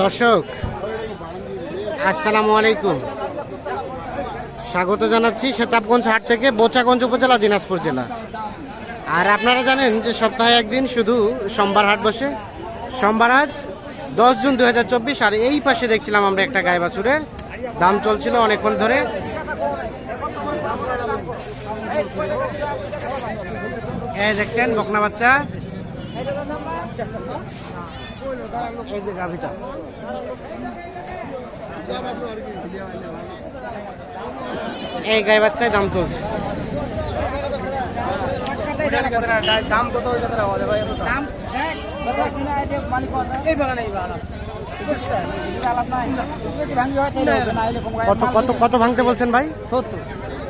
দর্শক, আসসালামু আলাইকুম। স্বাগত জানাচ্ছি সেতাবগঞ্জ হাট থেকে বোচাগঞ্জ উপজেলা, দিনাজপুর জেলা। আর আপনারা জানেন যে সপ্তাহে একদিন শুধু সোমবার হাট বসে। সোমবার আজ দশ জুন দু হাজার চব্বিশ, আর এই পাশে দেখছিলাম আমরা একটা গায়ে বাছুরের দাম চলছিল অনেকক্ষণ ধরে। দেখছেন, বকনা বাচ্চা। এই যে গাভিটা এই গায়ে বাচ্চায় দাম চলছে। দাম কত দাম কত কত কত ভাঙতে বলছেন ভাই? সত্তর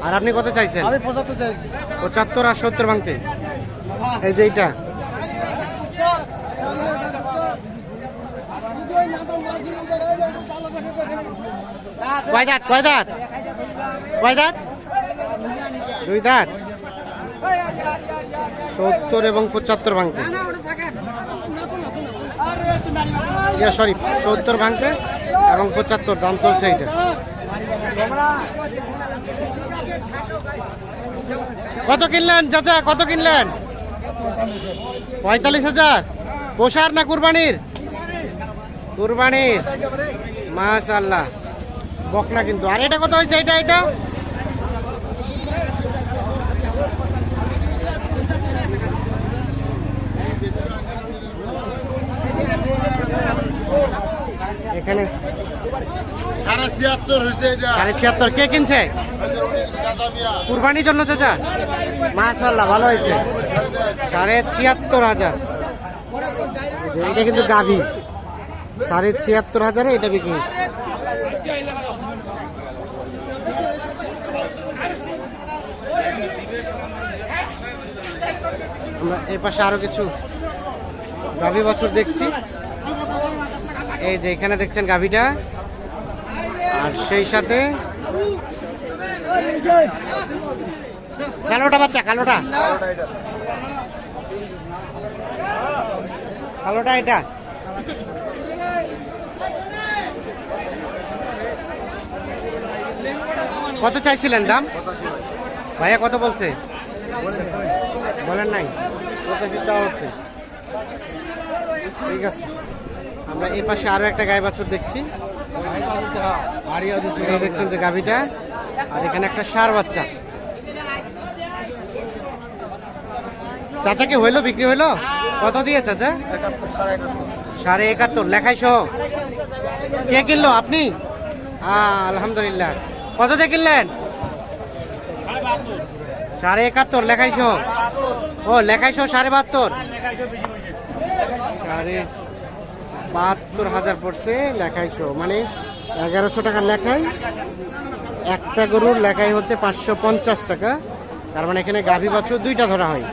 আর আপনি কত চাইছেন? পঁচাত্তর পঁচাত্তর আর সত্তর ভাঙতে। এই যে এইটা। কয় দাঁত কয় দাঁত? কয় দাঁত? দুই দাঁত। সত্তর এবং পঁচাত্তর ভাঙতে। সরি সত্তর ভাঙতে এবং পঁচাত্তর, দাম চলছে এইটা। কত কিনলেন, চাচা? কত কিনলেন? পঁয়তাল্লিশ হাজার। পোষার না কুরবানির? কুরবানির। মাশাল্লাহ বকনা কিন্তু। আর এটা কত হয়েছে? এটা এটা? এখানে সাড়ে ছিয়াত্তর কে কিনছে? কুরবানির জন্য চাচা? মাশাল্লাহ ভালো হয়েছে। সাড়ে ছিয়াত্তর হাজার। এটা কিন্তু গাভী। সাড়ে ছিয়াত্তর হাজারে এটা বিক্রি এর পাশে আরও কিছু গাভী বছর দেখছি। এই যে এখানে দেখছেন গাভীটা। আর সেই সাথে কালোটা বাচ্চা, কালোটা। কালোটা এটা। কত চাইছিলেন দাম? ভাইয়া কত বলছে? বলেন নাই। পঁচাশি চাওয়া হচ্ছে। ঠিক আছে। আমরা এই পাশে আরও একটা গায়ে বাছুর দেখছি। দেখছেন যে গাভিটা। আর এখানে একটা সার বাচ্চা। চাচা কি হইল, বিক্রি হইল? কত দিয়ে চাচা? সাড়ে একাত্তর। লেখাই সহ। কে কিনলো আপনি? আলহামদুলিল্লাহ। কত দিয়ে কিনলেন? সাড়ে একাত্তর লেখাই সহ ও লেখাই সহ সাড়ে বাহাত্তর। সাড়ে বাহাত্তর হাজার পড়ছে লেখাই সহ মানে এগারোশো টাকা লেখাই। একটা গরুর লেখাই হচ্ছে পাঁচশো পঞ্চাশ টাকা। তার মানে এখানে গাভী বাছুর দুইটা ধরা হয়।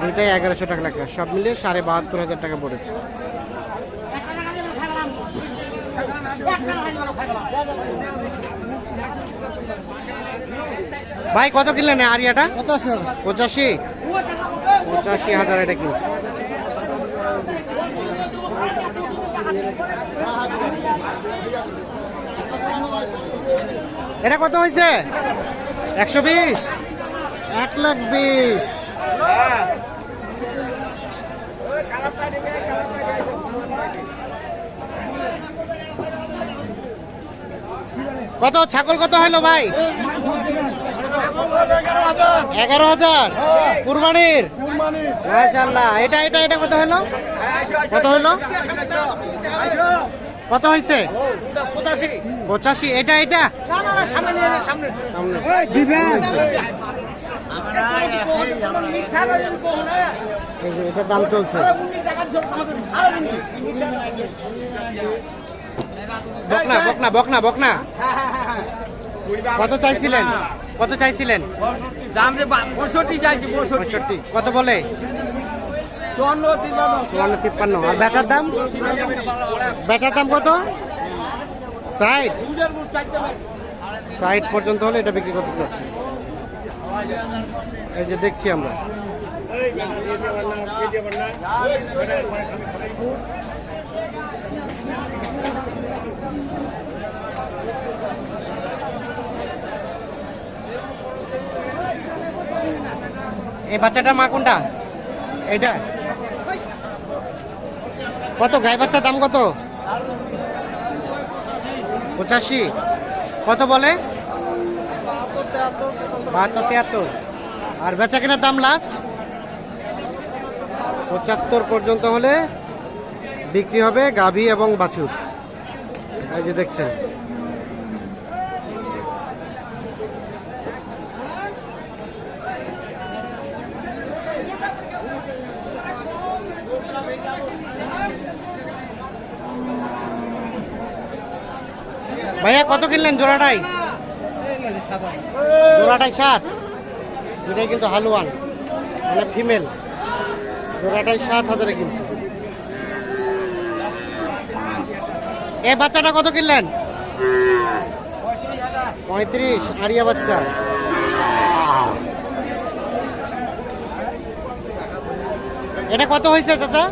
দুইটাই এগারোশো টাকা লেখা। সব মিলিয়ে সাড়ে বাহাত্তর হাজার টাকা পড়েছে। ভাই কত কিনলেন আরিয়াটা? পঁচাশি পঁচাশি? পঁচাশি হাজার এটা কিনছে। এটা কত হয়েছে? একশো বিশ? এক লাখ বিশ। কত? ছাগল কত হলো ভাই? এগারো হাজার। কুরবানির? মাশাল্লাহ এটা এটা এটা কত হলো? কত হলো? কত হয়েছে? পঁচাশি। এটা এটা? এটার দাম চলছে। বকনা বকনা বকনা বকনা। কত চাইছিলেন? কত চাইছিলেন? দাম রে পঁয়ষট্টি চাইছি পঁয়ষট্টি। কত বলে? চুয়ান্ন চুয়ান্ন তিপ্পান্ন। আর বেচার দাম? বেচার দাম কত? ষাট। চারটে ষাট পর্যন্ত হলে এটা বিক্রি করতে চাচ্ছি। এই যে দেখছি আমরা। এই বাচ্চাটার মা কোনটা? এইটা? কত? গাই বাচ্চার দাম কত? পঁচাশি। কত বলে? বাহাত্তর তিয়াত্তর আর বেচা কেনার দাম লাস্ট পঁচাত্তর পর্যন্ত হলে বিক্রি হবে গাভী এবং বাছুর। এই যে দেখছেন। ভাইয়া, কত কিনলেন? জোড়াটাই? জোড়াটাই সাত। দুটাই কিন্তু হালুয়ান। মানে ফিমেল। জোড়াটাই সাত হাজারে কিনছে। এ বাচ্চাটা কত কিনলেন? পঁয়ত্রিশ, আরিয়া বাচ্চা। এটা কত হয়েছে, চাচা?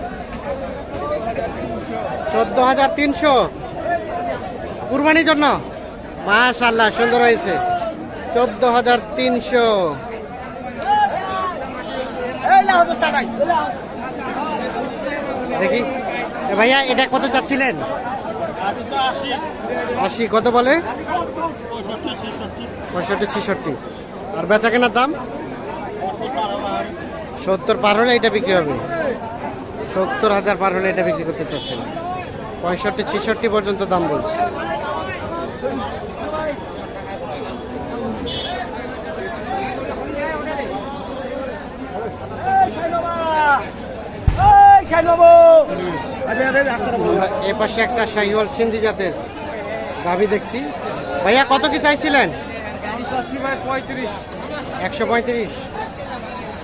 চোদ্দ হাজার তিনশো। কুরবানির জন্য? মাশাল্লাহ সুন্দর হয়েছে। চোদ্দ হাজার তিনশো। দেখি। এ ভাইয়া এটা কত চাচ্ছিলেন? আশি। কত বলে? পঁয়ষট্টি ছেষট্টি। আর বেচা কেনার দাম? সত্তর পার হলে এটা বিক্রি হবে। সত্তর হাজার পার হলে এটা বিক্রি করতে চাচ্ছেন। পঁয়ষট্টি, ছেষট্টি পর্যন্ত দাম বলছে। এ পাশে একটা শাহিওয়াল সিন্ধি জাতের গাভি দেখছি। ভাইয়া, কত কি চাইছিলেন? একশো পঁয়ত্রিশ।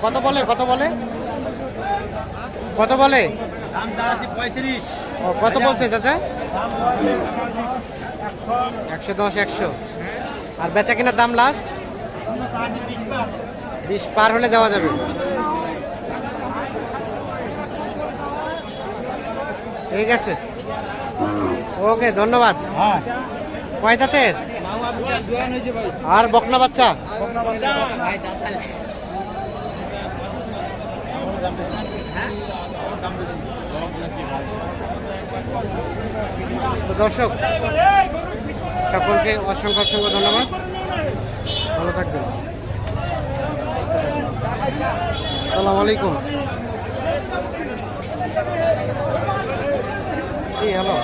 কত বলে কত বলে? কত বলে? পঁয়ত্রিশ। কত বলছে চাচা? একশো দশ একশো। আর বেচা কেনার দাম লাস্ট বিশ পার হলে দেওয়া যাবে। ঠিক আছে। ওকে ধন্যবাদ। হ্যাঁ। কয় দাঁতের? আর বকনা বাচ্চা? তো দর্শক সকলকে অসংখ্য অসংখ্য ধন্যবাদ। ভালো থাকবেন। সালাম আলাইকুম। জি হ্যালো